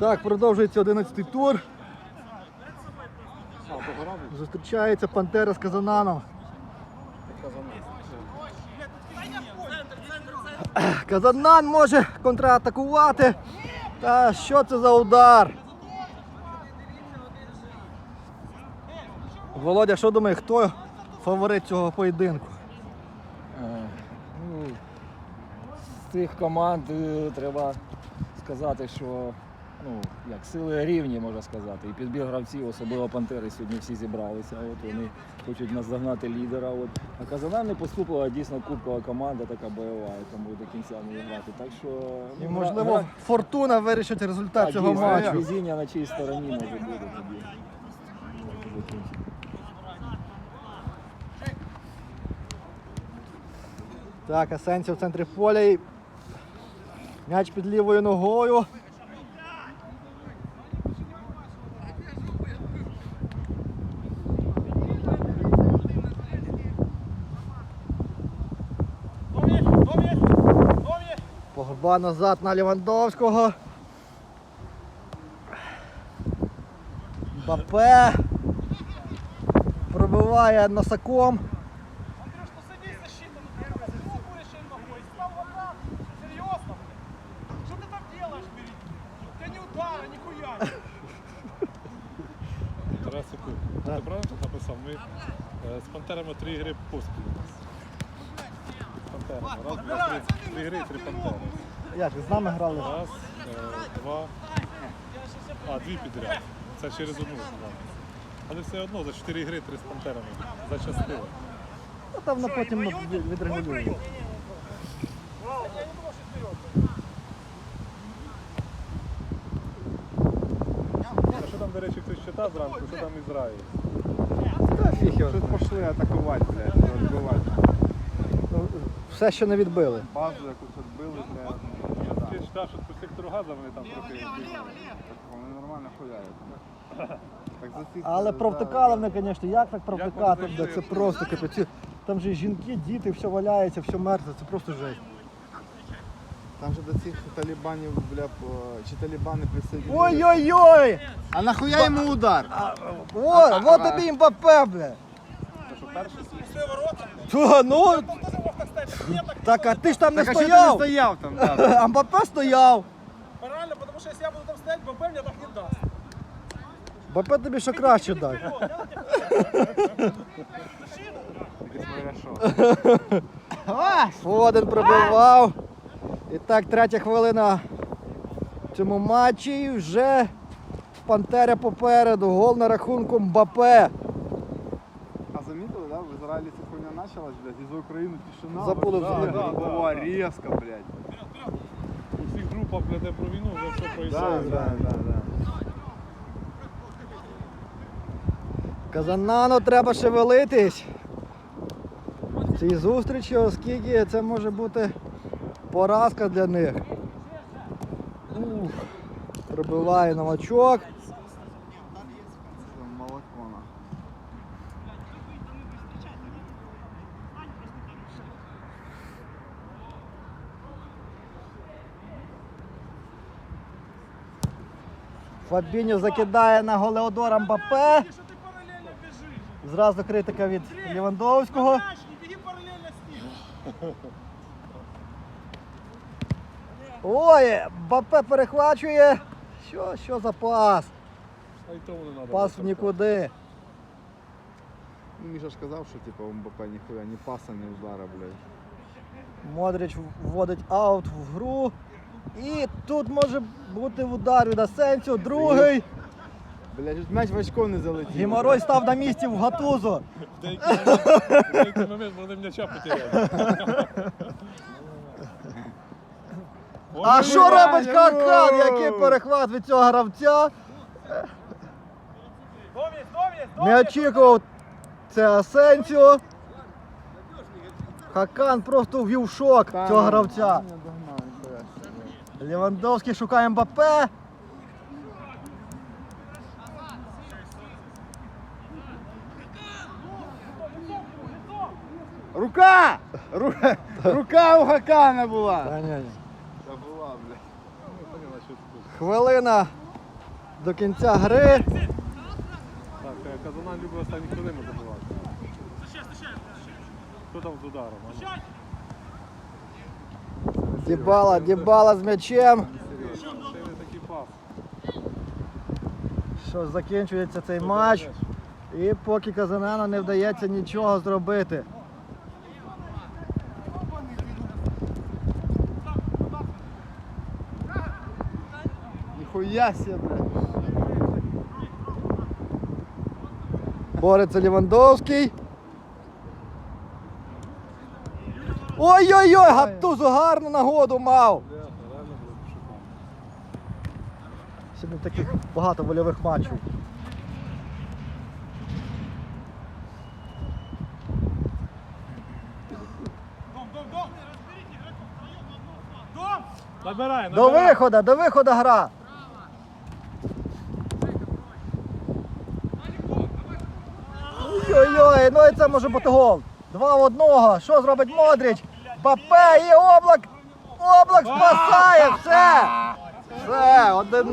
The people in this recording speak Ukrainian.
Так, продовжується 11-й тур. Зустрічається Пантера з Казананом. Казанан може контратакувати. Та що це за удар? Володя, що думає, хто фаворит цього поєдинку? Е, Ну, з цих команд е, треба сказати, що ну, як сили рівні, можна сказати. І підбір гравців, особливо Пантери, сьогодні всі зібралися. От вони хочуть наздогнати лідера. От. А Казанан не поступила дійсно кубкова команда, така бойова, тому до кінця не грати. Так що І, ну, можливо, гра- фортуна вирішить результат так, цього дійсно, матчу. Везіння на чиїй стороні може бути тоді. Так, Асенсіо в центрі поля. і М'яч під лівою ногою. Погба назад на Лівандовського. Бапе. Пробиває носаком. Андрюш, ну садись защиту, ну ты пробуешь им ногой, стал в атаку, серьезно, блядь. Что ты там делаешь впереди? У тебя не удара, нихуя. Тарасику, ти правильно тут написав? Ми е, з пантерами три ігри поспіль. З пантерами. Раз, два, три, три гри, три пантери. Як, ви з нами грали? Раз, е, два, а, дві підряд. Це через одну команду. Але все одно за чотири ігри три з пантерами. Зачастили. Ну, там на потім відрегулюємо. Що там, до речі, хтось читав зранку, що там Ізраїль? Та фіг його Щось знає. пішли атакувати, блядь, розбивати. Все, що не відбили. Базу якусь відбили, блядь. Я що по сектору газу вони там трохи. Так вони нормально хуяють. Так за ці- Але за- провтикали вони, звісно, як так провтикати? вони бля, зайшли? Це просто капець. Там же і жінки, діти, все валяється, все мертве, це просто жесть. Там же до цих талібанів, бля, по- чи талібани присоединились. Ой-ой-ой! А нахуя йому удар? О, вот тобі Мбаппе, бля! Що, ну, так, а ти ж там не Так а що ти не стояв, стояв там? Да. а Мбаппе стояв. Правильно, потому что если я буду там стоять, БП мне так не даст. Мбаппе тобі що краще дай. Фоден пробивав. І так, третя хвилина в цьому матчі. І вже Пантера попереду. Гол на рахунку Мбапе. Да? Ця хуйня почалась, блядь, і за Україну тишина. Забули да, взагалі. да, Була різко, блядь. У всіх групах де про війну вже все Да, проїжджає. да, да, да. Казанану треба шевелитись. В цій зустрічі, оскільки це може бути поразка для них. Ух, пробиває новачок. Фабіньо закидає на Голеодора бежишь? Зразу критика від Лівандовського. Ой, Мбапе перехвачує. Що, що за пас? Пас в нікуди. Ну, Міша ж казав, що типу, у МБП ніхуя ні паса, ні удара, блядь. Модрич вводить аут в гру. І тут може бути удар від Асенсіо. Другий. Блядь, ж м'яч в очко не залетів. Геморой став на місці в Гатузо. В деякий момент, в деякий момент вони м'яча потеряли. А що робить Хакан? Який перехват від цього гравця? Не очікував це Асенсіо. Хакан просто ввів в шок цього гравця. Не догнав, ніхуя собі. Лівандовський шукає Мбапе. Рука! Рука! Рука у Хакана була! Та ні, ні. Та була, блядь. Хвилина до кінця гри. Так, е, Казанан любить останні хвилини забивати. Хто там з ударом? а? Дібала, Дібала з м'ячем. Що закінчується цей матч. І поки Казанену не вдається нічого зробити. Ніхуя себе, блядь. Бореться Лівандовський. Ой-ой-ой, Гатузу гарну нагоду мав. Сьогодні таких багато вольових матчів. Дом, дом, дом! Разберите игроков втроем на одного фланга. Дом! Набирай, До набирай. виходу, до виходу гра. Ой-ой-ой, ну і це може бути гол. Два в одного. Що зробить Модріч? Папе і облак. Облак спасає. Все. Все, один